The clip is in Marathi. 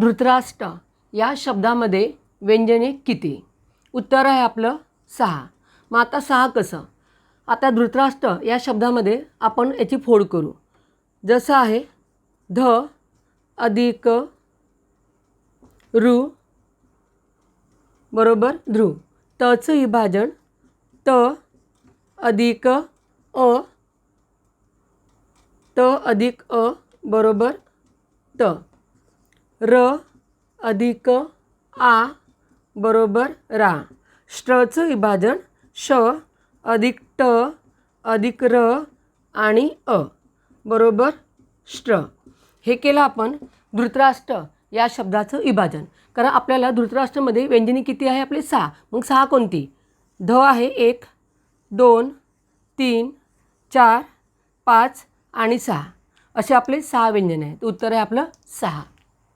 धृतराष्ट्र या शब्दामध्ये व्यंजने किती? उत्तर आहे आपलं सहा. मग आता सहा कसं? आता धृतराष्ट्र या शब्दामध्ये आपण याची फोड करू. जसं आहे ध अधिक ऋ बरोबर ध्रुव. तचं विभाजन त अधिक अ त अधिक अ बरोबर त. र अधिक आ बरोबर रा. श्रचं विभाजन श अधिक ट अधिक र आणि अ. बरोबर श्र. हे केलं आपण धृतराष्ट्र या शब्दाचं विभाजन. कारण आपल्याला धृतराष्ट्रामध्ये व्यंजनी किती आहे आपले? सहा. मग सहा कोणती? ध आहे एक दोन तीन चार पाच आणि सहा. असे आपले सहा व्यंजन आहेत. उत्तर आहे आपलं सहा.